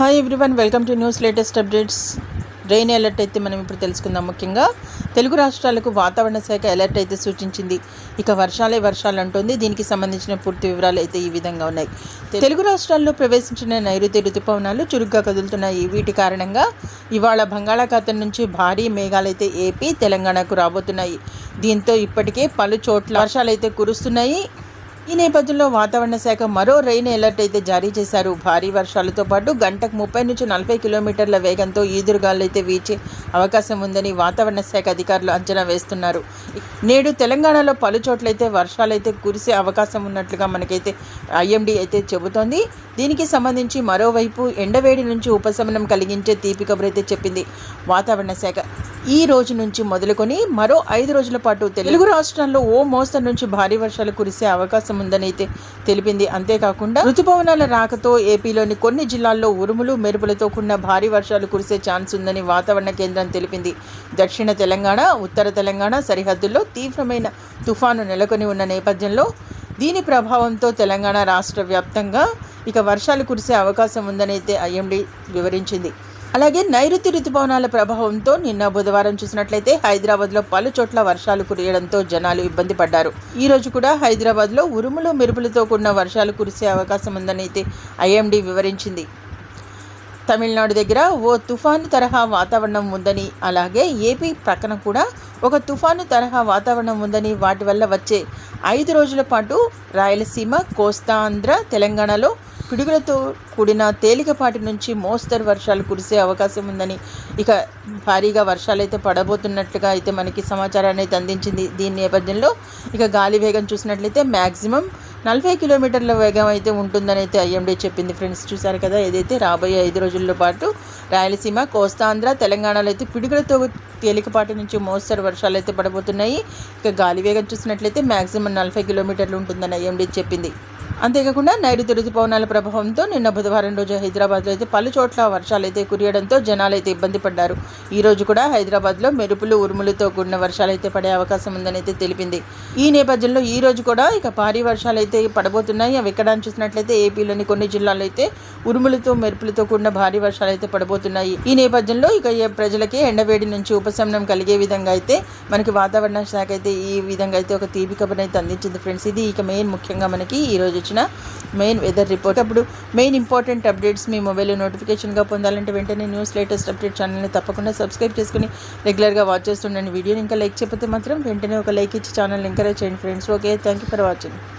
Hi everyone welcome to news latest updates rain alert అయితే మనం ఇప్పుడు తెలుసుకుందాం ముఖ్యంగా. తెలుగు రాష్ట్రాలకు వాతావరణ శాఖ అలర్ట్ అయితే సూచించింది. ఇక వర్షాలే వర్షాలు అంటుంది. దీనికి సంబంధించిన పూర్తి వివరాలు అయితే ఈ విధంగా ఉన్నాయి. తెలుగు రాష్ట్రాల్లో ప్రవేశించిన నైరుతి రుతుపవనాలు చురుగ్గా కదులుతున్నాయి. వీటి కారణంగా ఇవాళ బంగాళాఖాతం నుంచి భారీ మేఘాలు అయితే ఏపీ తెలంగాణకు రాబోతున్నాయి. దీంతో ఇప్పటికే పలు చోట్ల వర్షాలు అయితే కురుస్తున్నాయి. ఈ నేపథ్యంలో వాతావరణ శాఖ మరో రెయిన్ అలర్ట్ అయితే జారీ చేశారు. భారీ వర్షాలతో పాటు గంటకు ముప్పై నుంచి నలభై కిలోమీటర్ల వేగంతో ఈదురుగాలు అయితే వీచే అవకాశం ఉందని వాతావరణ శాఖ అధికారులు అంచనా వేస్తున్నారు. నేడు తెలంగాణలో పలు చోట్లయితే వర్షాలైతే కురిసే అవకాశం ఉన్నట్లుగా మనకైతే ఐఎండీ అయితే చెబుతోంది. దీనికి సంబంధించి మరోవైపు ఎండవేడి నుంచి ఉపశమనం కలిగించే తీపి కబురైతే చెప్పింది వాతావరణ శాఖ ఈ రోజు నుంచి మొదలుకొని మరో ఐదు రోజుల పాటు తెలుగు రాష్ట్రాల్లో ఓ మోస్తరు నుంచి భారీ వర్షాలు కురిసే అవకాశం ఉందని అయితే తెలిపింది. అంతేకాకుండా రుతుపవనాల రాకతో ఏపీలోని కొన్ని జిల్లాల్లో ఉరుములు మెరుపులతో కూడిన భారీ వర్షాలు కురిసే ఛాన్స్ ఉందని వాతావరణ కేంద్రం తెలిపింది. దక్షిణ తెలంగాణ ఉత్తర తెలంగాణ సరిహద్దుల్లో తీవ్రమైన తుఫాను నెలకొని ఉన్న నేపథ్యంలో దీని ప్రభావంతో తెలంగాణ రాష్ట్ర వ్యాప్తంగా ఇక వర్షాలు కురిసే అవకాశం ఉందని అయితే ఐఎండీ వివరించింది. అలాగే నైరుతి రుతుపవనాల ప్రభావంతో నిన్న బుధవారం చూసినట్లయితే హైదరాబాద్లో పలు చోట్ల వర్షాలు కురియడంతో జనాలు ఇబ్బంది పడ్డారు. ఈ రోజు కూడా హైదరాబాద్లో ఉరుములు మెరుపులతో కూడిన వర్షాలు కురిసే అవకాశం ఉందని అయితే ఐఎండీ వివరించింది. తమిళనాడు దగ్గర ఓ తుఫాను తరహా వాతావరణం ఉందని అలాగే ఏపీ ప్రక్కన కూడా ఒక తుఫాను తరహా వాతావరణం ఉందని వాటి వల్ల వచ్చే ఐదు రోజుల పాటు రాయలసీమ కోస్తాంధ్ర తెలంగాణలో పిడుగులతో కూడిన తేలికపాటి నుంచి మోస్తరు వర్షాలు కురిసే అవకాశం ఉందని ఇక భారీగా వర్షాలు అయితే పడబోతున్నట్లుగా అయితే మనకి సమాచారాన్ని అయితే అందించింది దీని నేపథ్యంలో. ఇక గాలి వేగం చూసినట్లయితే మ్యాక్సిమం నలభై కిలోమీటర్ల వేగం అయితే ఉంటుందని అయితే ఐఎండీ చెప్పింది. ఫ్రెండ్స్ చూసారు కదా ఏదైతే రాబోయే ఐదు రోజుల్లో పాటు రాయలసీమ కోస్తాంధ్ర తెలంగాణలో అయితే పిడుగులతో తేలికపాటి నుంచి మోస్తరు వర్షాలు అయితే పడబోతున్నాయి. ఇక గాలి వేగం చూసినట్లయితే మ్యాక్సిమం నలభై కిలోమీటర్లు ఉంటుందని ఐఎండీ చెప్పింది. అంతేకాకుండా నైరుతి రుతుపవనాల ప్రభావంతో నిన్న బుధవారం రోజు హైదరాబాద్లో అయితే పలు చోట్ల వర్షాలు అయితే కురియడంతో జనాలు అయితే ఇబ్బంది పడ్డారు. ఈ రోజు కూడా హైదరాబాద్లో మెరుపులు ఉరుములతో కూడిన వర్షాలు అయితే పడే అవకాశం ఉందని అయితే తెలిపింది. ఈ నేపథ్యంలో ఈ రోజు కూడా ఇక భారీ వర్షాలు అయితే పడబోతున్నాయి. అవి ఎక్కడ చూసినట్లయితే ఏపీలోని కొన్ని జిల్లాల్లో అయితే ఉరుములతో మెరుపులతో కూడిన భారీ వర్షాలు అయితే పడబోతున్నాయి. ఈ నేపథ్యంలో ఇక ప్రజలకి ఎండవేడి నుంచి ఉపశమనం కలిగే విధంగా అయితే మనకి వాతావరణ శాఖ అయితే ఈ విధంగా అయితే ఒక తీపి కబుర్ అయితే అందించింది. ఫ్రెండ్స్ ఇది ఇక మెయిన్ ముఖ్యంగా మనకి ఈ రోజు వచ్చిన మెయిన్ వెదర్ రిపోర్ట్ అప్పుడు మెయిన్ ఇంపార్టెంట్ అప్డేట్స్ మీ మొబైల్లో నోటిఫికేషన్గా పొందాలంటే వెంటనే న్యూస్ లేటెస్ట్ అప్డేట్ ఛానల్ని తప్పకుండా సబ్స్క్రైబ్ చేసుకుని రెగ్యులర్గా వాచ్ చేస్తుండండి వీడియోని. ఇంకా లైక్ చేయకపోతే మాత్రం వెంటనే ఒక లైక్ ఇచ్చి ఛానల్ ఎంకరేజ్ చేయండి friends okay thank you for watching